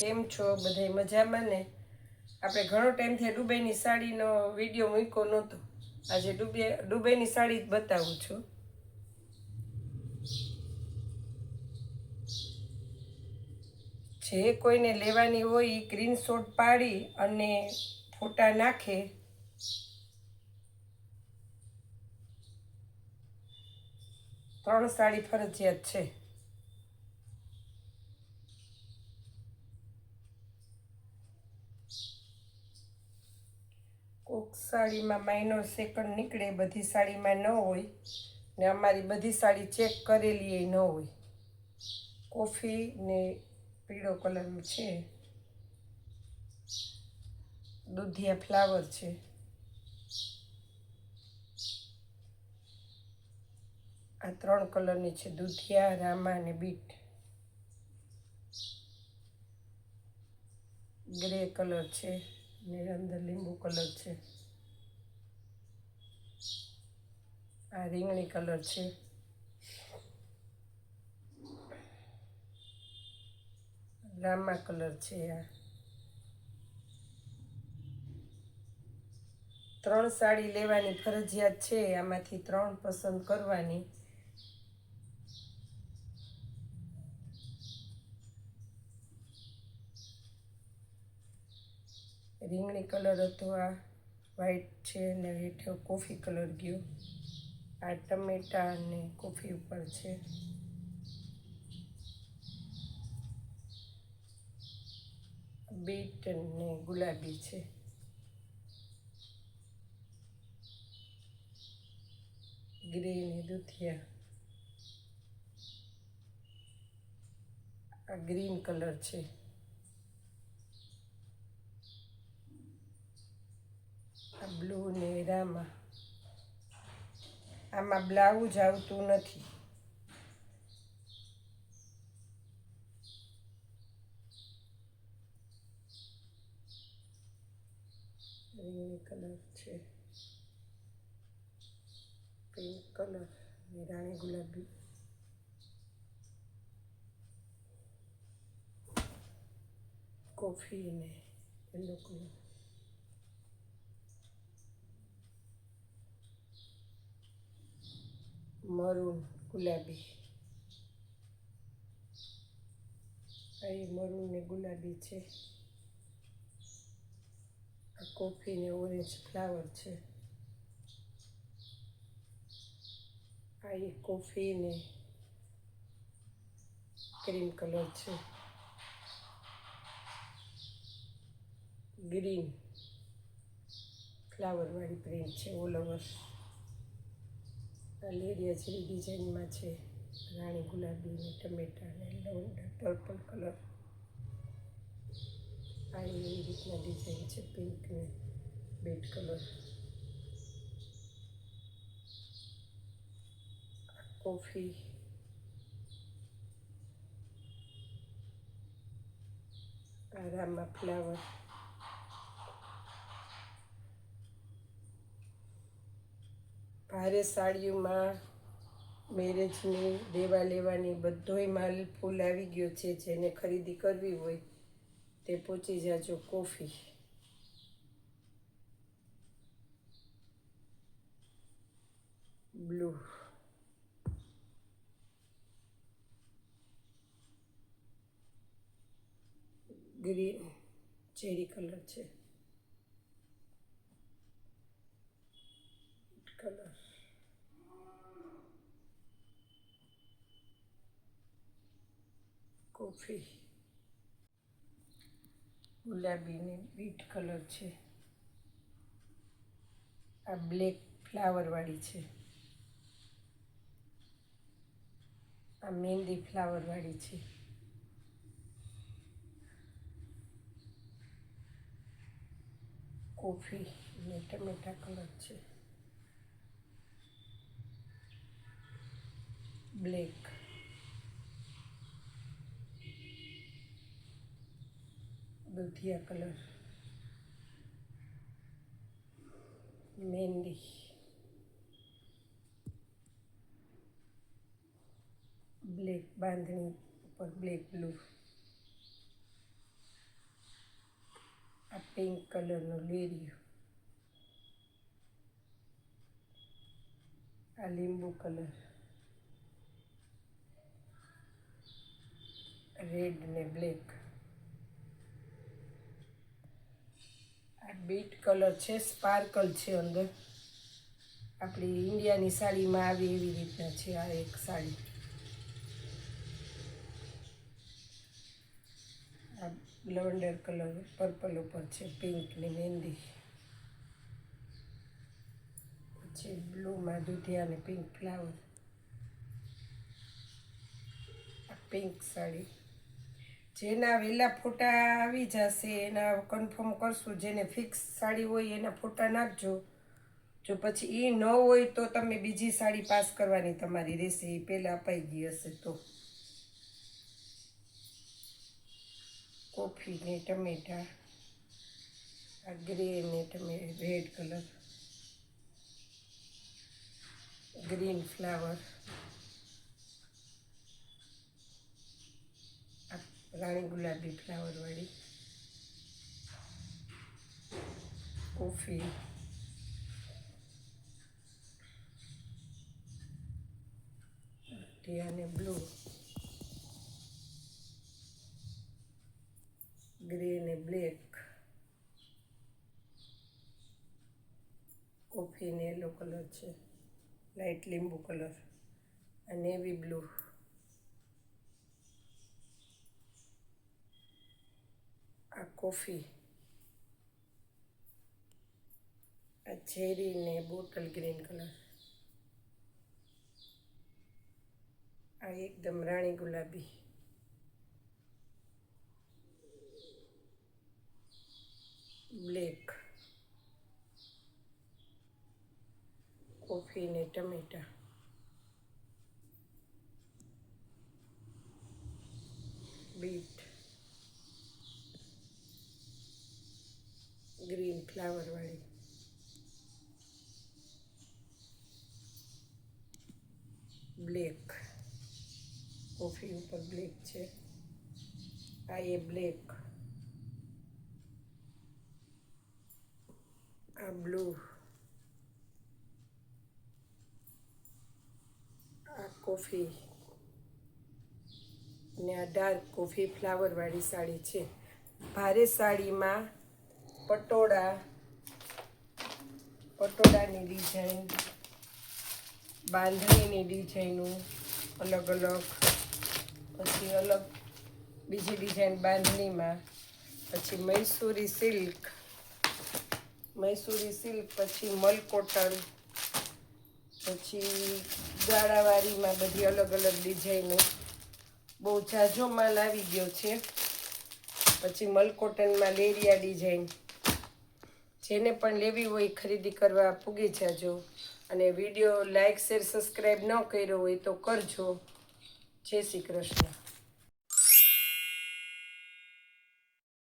કેમ છો? બધાય મજામાં ને? આપણે ઘણો ટાઈમથી દુબઈની સાડીનો વીડિયો મૂક્યો નહોતો. આજે દુબઈ દુબઈની સાડી જ બતાવું છું. જે કોઈને લેવાની હોય એ સ્ક્રીનશોટ પાડી અને ફોટા નાખે. ત્રણ સાડી ફરજિયાત છે. કોક સાડીમાં માઇનોર સેકન્ડ નીકળે, બધી સાડીમાં ન હોય. ને અમારી બધી સાડી ચેક કરેલી એ ન હોય. કોફી ને પીળો કલર છે. દૂધિયા ફ્લાવર છે. આ ત્રણ કલરની છે, દૂધિયા, રામા અને બીટ. ગ્રે કલર છે ને અંદર લીંબુ કલર છે. આ રીંગણી કલર છે. રામા કલર છે આ. ત્રણ સાડી લેવાની ફરજિયાત છે, આમાંથી ત્રણ પસંદ કરવાની. રીંગણી કલર હતો આ, વ્હાઈટ છે અને હેઠળ કોફી કલર ગયો. આ ટમેટા અને કોફી ઉપર છે. બીટ ને ગુલાબી છે. ગ્રે ને દૂધિયા. આ ગ્રીન કલર છે. આ બ્લુ ને રામા. આમાં બ્લાઉઝ આવતું નથી. કલર છે. પિંક કલર રાણી ગુલાબી. કોફી ને યલો કલર મરૂન ગુલાબી. અહીં મરૂન ને ગુલાબી છે. આ કોફી ને ઓરેન્જ ફ્લાવર છે. આ એ કોફી ને ક્રીમ કલર છે. ગ્રીન ફ્લાવર વાળી પ્રિન્ટ છે ઓલ ઓવર. આ જેવી ડિઝાઇનમાં છે. રાણી ગુલાબી ને ટમેટા ને લવંડર પર્પલ કલર આ એવી રીતના ડિઝાઇન છે. પિંક ને બેડ કલર કોફી. આ રામા ફ્લાવર ભારે સાડીઓમાં મેરેજની દેવા લેવાની બધોય માલ ફૂલ આવી ગયો છે, જેને ખરીદી કરવી હોય તે પહોંચી જાજો coffee. Blue. Green, cherry colour છે કલર કોફી. ગુલાબી ને બીટ કલર છે. આ બ્લેક ફ્લાવરવાળી છે. આ મહેંદી ફ્લાવરવાળી છે. કોફી ને ટમેટા કલર છે. બ્લેક. દૂધિયા કલર. મહેંદી. બ્લેક બાંધણી ઉપર બ્લેક બ્લુ. આ પિંક કલરનું લેરિયું આ લીંબુ કલર. રેડ ને બ્લેક. આ બીટ કલર છે, સ્પાર્કલ છે અંદર. આપણી ઇન્ડિયાની સાડીમાં આવે એવી રીતના છે આ એક સાડી. આ લવંડર કલર, પર્પલ ઉપર છે, પિંક ને મહેંદી. પછી બ્લુમાં દુધિયા અને પિંક ફ્લાવર. આ પિંક સાડી. જેના વહેલા ફોટા આવી જશે, એના કન્ફર્મ કરશું. જેને ફિક્સ સાડી હોય એના ફોટા નાખજો. જો પછી એ ન હોય તો તમે બીજી સાડી પાસ કરવાની તમારી રહેશે. એ પહેલાં અપાઈ ગઈ હશે તો. કોફી ને ટમેટા, આ ગ્રે ને ટમે રેડ કલર ગ્રીન ફ્લાવર આ રાણી ગુલાબી ફ્લાવરવાળી કોફી. અને બ્લુ. ગ્રે ને બ્લેક. કોફી ને યલો કલર છે. લાઇટ લીંબુ કલર અને નેવી બ્લુ આ કોફી, આ ચેરી ને બોટલ ગ્રીન કલર આ એકદમ રાણી ગુલાબી. બ્લેક. કોફી ને ટમેટા. બીટ. ફ્લાવર વાળી બ્લેક કોફી ઉપર બ્લેક છે. આ એ બ્લેક આ બ્લુ આ કોફી ને આ ડાર્ક કોફી ફ્લાવરવાળી સાડી છે. ભારે સાડીમાં પટોળા, પટોળાની ડિઝાઇન બાંધણીની ડિઝાઇનો અલગ અલગ, પછી અલગ બીજી ડિઝાઇન બાંધણીમાં, પછી મૈસૂરી સિલ્ક મૈસૂરી સિલ્ક પછી મલ કોટન, પછી ગાળાવાળીમાં બધી અલગ અલગ ડિઝાઇનો બહુ ઝાઝો માલ આવી ગયો છે. પછી મલકોટનમાં લેરિયા ડિઝાઇન જેને પણ લેવી હોય ખરીદી કરવા પૂગી જાજો. અને વીડિયો લાઇક શેર સબસ્ક્રાઈબ ન કર્યો હોય તો કરજો. જય શ્રી કૃષ્ણ.